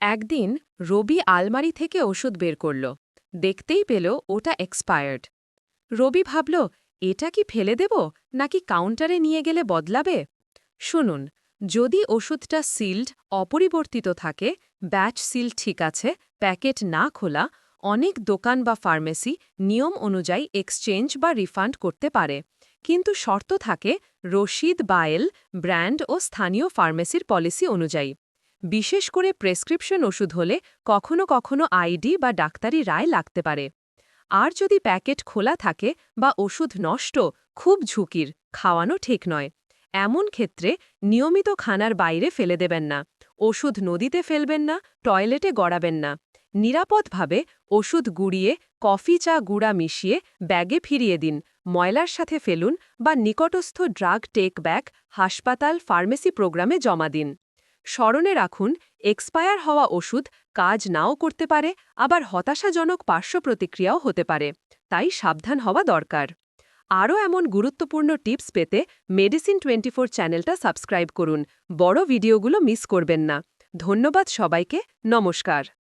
একদিন রবি আলমারি থেকে ওষুধ বের করল। দেখতেই পেল ওটা এক্সপায়ার্ড। রবি ভাবল, এটা কি ফেলে দেব, নাকি কাউন্টারে নিয়ে গেলে বদলাবে? শুনুন, যদি ওষুধটা সিল্ড অপরিবর্তিত থাকে, ব্যাচ সিল ঠিক আছে, প্যাকেট না খোলা, অনেক দোকান বা ফার্মেসি নিয়ম অনুযায়ী এক্সচেঞ্জ বা রিফান্ড করতে পারে। কিন্তু শর্ত থাকে, রশিদ, বায়েল, ব্র্যান্ড ও স্থানীয় ফার্মেসির পলিসি অনুযায়ী। বিশেষ করে প্রেসক্রিপশন ওষুধ হলে কখনো কখনো আইডি বা ডাক্তারি রায় লাগতে পারে। আর যদি প্যাকেট খোলা থাকে বা ওষুধ নষ্ট, খুব ঝুঁকির, খাওয়ানো ঠিক নয়। এমন ক্ষেত্রে নিয়মিত খানার বাইরে ফেলে দেবেন না। ওষুধ নদীতে ফেলবেন না, টয়লেটে গড়াবেন না। নিরাপদভাবে ওষুধ গুড়িয়ে, কফি চা গুঁড়া মিশিয়ে ব্যাগে ফিরিয়ে দিন। ময়লার সাথে ফেলুন বা নিকটস্থ ড্রাগ টেক ব্যাক হাসপাতাল, ফার্মেসি প্রোগ্রামে জমা দিন। স্মরণে রাখুন এক্সপায়ার হওয়া ওষুধ কাজ নাও করতে পারে, আবার হতাশাজনক পার্শ্ব প্রতিক্রিয়াও হতে পারে, তাই সাবধান হওয়া দরকার। আরও এমন গুরুত্বপূর্ণ টিপস পেতে মেডিসিন টোয়েন্টি চ্যানেলটা সাবস্ক্রাইব করুন, বড় ভিডিওগুলো মিস করবেন না। ধন্যবাদ সবাইকে, নমস্কার।